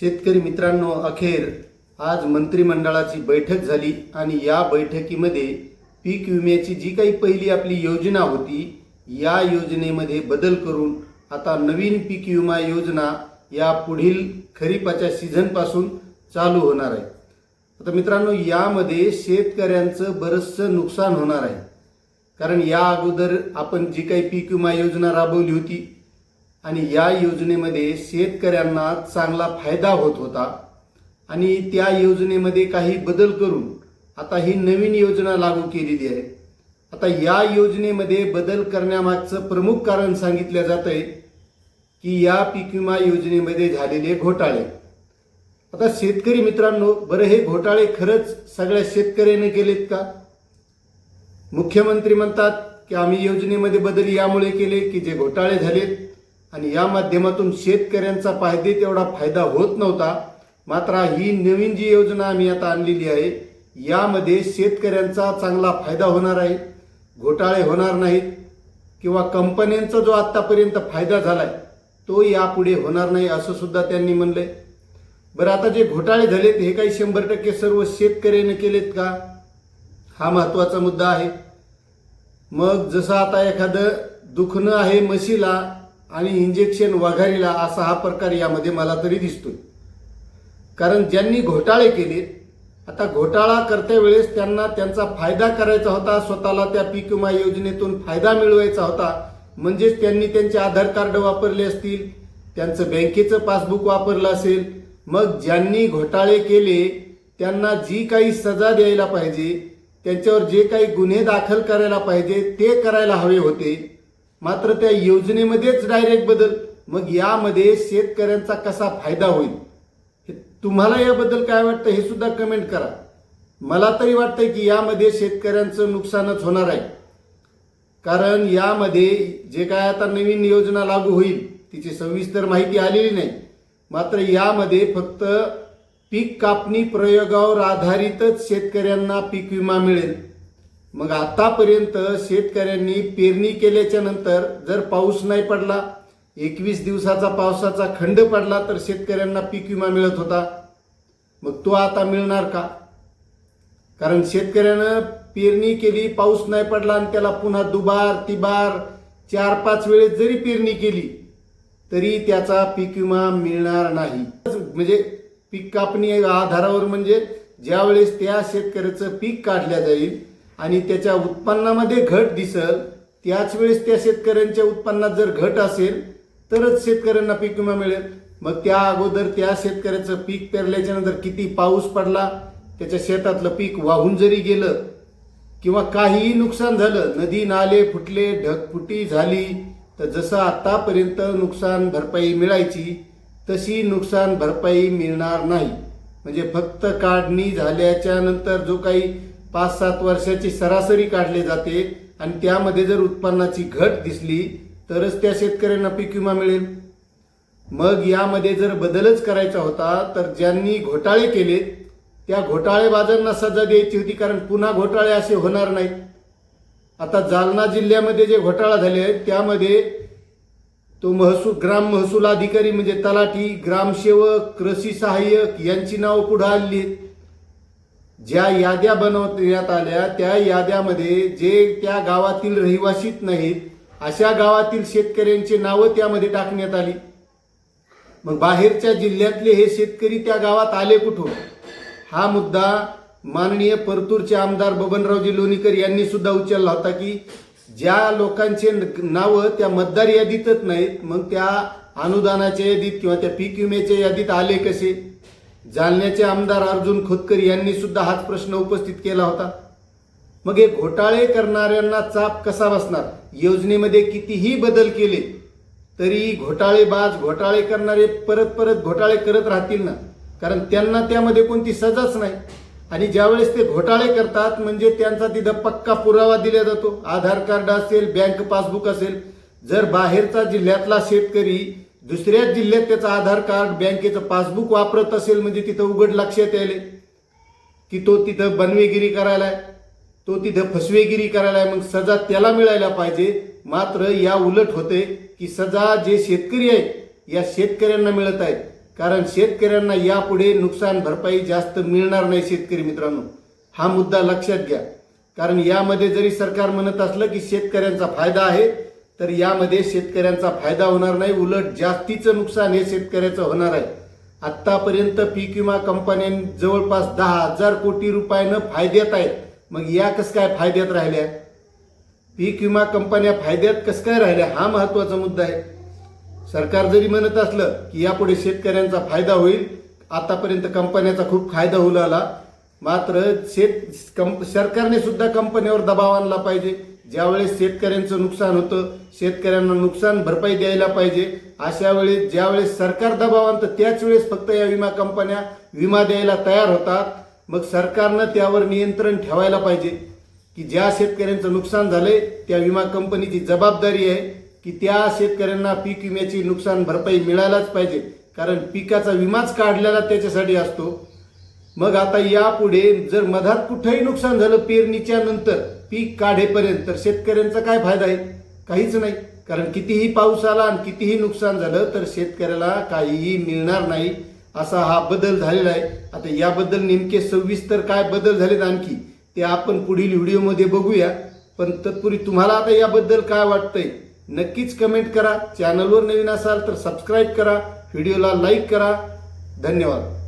शेतकरी मित्रांनो अखेर आज मंत्रिमंडळाची बैठक झाली आणि या बैठकीमध्ये पीक विम्याची जी काही पहिली आपली योजना होती या योजनेमध्ये बदल करून आता नवीन पीक विमा योजना या पुढील खरीपाच्या सीझनपासून चालू होणार आहे. आता मित्रांनो यामध्ये शेतकऱ्यांचं बरंचसं नुकसान होणार आहे. कारण या अगोदर आपण जी काही पीक विमा योजना राबवली होती आणि या योजनेमध्ये शेतकऱ्यांना चांगला फायदा होत होता. आणि त्या योजनेमध्ये काही बदल करून आता ही नवीन योजना लागू केलेली आहे. आता या योजनेमध्ये बदल करण्यामागचं प्रमुख कारण सांगितलं जात आहे की या पीक विमा योजनेमध्ये झालेले घोटाळे. आता शेतकरी मित्रांनो बरं हे घोटाळे खरंच सगळ्या शेतकऱ्याने केलेत का? मुख्यमंत्री म्हणतात की आम्ही योजनेमध्ये बदल यामुळे केले की जे घोटाळे झालेत आणि या माध्यमातून शेतकऱ्यांचा पाहिजे तेवढा फायदा होत नव्हता. मात्र ही नवीन जी योजना आम्ही आता आणलेली आहे यामध्ये शेतकऱ्यांचा चांगला फायदा होणार आहे घोटाळे होणार नाहीत किंवा कंपन्यांचा जो आत्तापर्यंत फायदा झाला आहे तो यापुढे होणार नाही असं सुद्धा त्यांनी म्हणलंय. बरं आता जे घोटाळे झालेत हे काही शंभर टक्के सर्व शेतकऱ्याने केलेत का? हा महत्त्वाचा मुद्दा आहे. मग जसं आता एखादं दुखणं आहे म्हशीला आणि इंजेक्शन वघारीला असा हा प्रकार यामध्ये मला तरी दिसतोय. कारण ज्यांनी घोटाळे केले आता घोटाळा करते वेळेस त्यांना त्यांचा फायदा करायचा होता स्वतःला त्या पीक विमा योजनेतून फायदा मिळवायचा होता. म्हणजेच त्यांनी त्यांचे आधार कार्ड वापरले असतील त्यांचं बँकेचं पासबुक वापरलं असेल. मग ज्यांनी घोटाळे केले त्यांना जी काही सजा द्यायला पाहिजे त्यांच्यावर जे काही गुन्हे दाखल करायला पाहिजे ते करायला हवे होते. मात्र त्या योजनेमध्येच डायरेक्ट बदल. मग यामध्ये शेतकऱ्यांचा कसा फायदा होईल? हे तुम्हाला याबद्दल काय वाटतं हे सुद्धा कमेंट करा. मला तरी वाटतंय की यामध्ये शेतकऱ्यांचं नुकसानच होणार आहे. कारण यामध्ये जे काय आता नवीन योजना लागू होईल तिची सविस्तर माहिती आलेली नाही. मात्र यामध्ये फक्त पीक कापणी प्रयोगावर आधारितच शेतकऱ्यांना पीक विमा मिळेल. मग आतापर्यंत शेतकऱ्यांनी पेरणी केल्याच्यानंतर जर पाऊस नाही पडला एकवीस दिवसाचा पावसाचा खंड पडला तर शेतकऱ्यांना पीक विमा मिळत होता. मग तो आता मिळणार का? कारण शेतकऱ्यानं पेरणी केली पाऊस नाही पडला आणि त्याला पुन्हा दुबार तिबार चार पाच वेळेस जरी पेरणी केली तरी त्याचा पीक विमा मिळणार नाही. म्हणजे पीक कापणी आधारावर म्हणजे ज्यावेळेस त्या शेतकऱ्याचं पीक काढल्या जाईल आणि त्याच्या उत्पन्नामध्ये घट दिसल त्याच वेळेस त्या शेतकऱ्यांच्या उत्पन्नात जर घट असेल तरच शेतकऱ्यांना पीक विमा मिळेल. मग त्या अगोदर त्या शेतकऱ्याचं पीक पेरल्याच्या नंतर किती पाऊस पडला त्याच्या शेतातलं पीक वाहून जरी गेलं किंवा काहीही नुकसान झालं नदी नाले फुटले ढगफुटी झाली तर जसं आतापर्यंत नुकसान भरपाई मिळायची तशी नुकसान भरपाई मिळणार नाही. म्हणजे फक्त काढणी झाल्याच्यानंतर जो काही पाच सात वर्षाची सरासरी काढली जाते आणि त्यामध्ये जर उत्पन्नाची घट दिसली तरच त्या शेतकऱ्यांना पीक विमा मिळेल. मग यामध्ये जर बदलच करायचा होता तर ज्यांनी घोटाळे केले त्या घोटाळेबाजांना सजा द्यायची होती कारण पुन्हा घोटाळे असे होणार नाहीत. आता जालना जिल्ह्यामध्ये जे घोटाळा झाले आहेत त्यामध्ये तो महसूल ग्राम महसूल अधिकारी म्हणजे तलाठी ग्रामसेवक कृषी सहाय्यक यांची नावं पुढं आली आहेत. ज्या याद्या बनवण्यात आल्या त्या याद्यामध्ये जे त्या गावातील रहिवासीत नाहीत अशा गावातील शेतकऱ्यांची नावं त्यामध्ये टाकण्यात आली. मग बाहेरच्या जिल्ह्यातले हे शेतकरी त्या गावात आले कुठून? हा मुद्दा माननीय परतूरचे आमदार बबनरावजी लोणीकर यांनी सुद्धा उचलला होता की ज्या लोकांचे नावं त्या मतदार यादीतच नाहीत मग त्या अनुदानाच्या यादीत किंवा त्या पीक विम्याच्या यादीत आले कसे? जालन्याचे आमदार अर्जुन खोतकर यांनी सुद्धा हाच प्रश्न उपस्थित केला होता. मग हे घोटाळे करणाऱ्यांना चाप कसा बसणार? योजनेमध्ये कितीही बदल केले तरी घोटाळेबाज घोटाळे करणारे परत परत घोटाळे करत राहतील ना? कारण त्यांना त्यामध्ये कोणती सजाच नाही. आणि ज्यावेळेस ते घोटाळे करतात म्हणजे त्यांचा तिथं पक्का पुरावा दिला जातो. आधार कार्ड असेल बँक पासबुक असेल जर बाहेरचा जिल्ह्यातला शेतकरी दुसऱ्या जिल्ह्यात त्याचं आधार कार्ड बँकेचं पासबुक वापरत असेल म्हणजे तिथं उघड लक्षात यायले. की तो तिथं बनवेगिरी करायला आहे तो तिथं फसवेगिरी करायला आहे मग सजा त्याला मिळायला पाहिजे. मात्र या उलट होते की सजा जे शेतकरी आहेत या शेतकऱ्यांना मिळत आहेत. कारण शेतकऱ्यांना यापुढे नुकसान भरपाई जास्त मिळणार नाही शेतकरी मित्रांनो. हा मुद्दा लक्षात घ्या. कारण यामध्ये जरी सरकार म्हणत असलं की शेतकऱ्यांचा फायदा आहे तर यामध्ये शेतकऱ्यांचा फायदा होणार नाही उलट जास्तीचं नुकसान हे शेतकऱ्याचं होणार आहे. आत्तापर्यंत पीक विमा कंपन्यां जवळपास दहा हजार कोटी रुपयानं फायद्यात आहेत. मग या कसं काय फायद्यात राहिल्या? पीक विमा कंपन्या फायद्यात कसं काय राहिल्या? हा महत्त्वाचा मुद्दा आहे. सरकार जरी म्हणत असलं की यापुढे शेतकऱ्यांचा फायदा होईल आतापर्यंत कंपन्याचा खूप फायदा होऊ लागला. मात्र शेत कंप सरकारने सुद्धा कंपन्यावर दबाव आणला पाहिजे. ज्यावेळेस शेतकऱ्यांचं नुकसान होतं शेतकऱ्यांना नुकसान भरपाई द्यायला पाहिजे अशा वेळेस ज्यावेळेस सरकार दबाव आणतं त्याच वेळेस फक्त या विमा कंपन्या विमा द्यायला तयार होतात. मग सरकारनं त्यावर नियंत्रण ठेवायला पाहिजे की ज्या शेतकऱ्यांचं नुकसान झालंय त्या विमा कंपनीची जबाबदारी आहे की त्या शेतकऱ्यांना पीक विम्याची नुकसान भरपाई मिळायलाच पाहिजे. कारण पिकाचा विमाच काढलेला त्याच्यासाठी असतो. मग आता यापुढे जर मधात कुठेही नुकसान झालं पेरणीच्या नंतर पीक काढेपर्यंत तर शेतकऱ्यांचा काय फायदा आहे? काहीच नाही. कारण कितीही पाऊस आला आणि कितीही नुकसान झालं तर शेतकऱ्याला काहीही मिळणार नाही असा हा बदल झालेला आहे. आता याबद्दल नेमके सविस्तर काय बदल झालेत आणखी ते आपण पुढील व्हिडिओमध्ये बघूया. पण तत्पूर्वी तुम्हाला आता याबद्दल काय वाटतंय नक्कीच कमेंट करा. चॅनलवर नवीन असाल तर सबस्क्राईब करा. व्हिडिओला लाईक करा. धन्यवाद.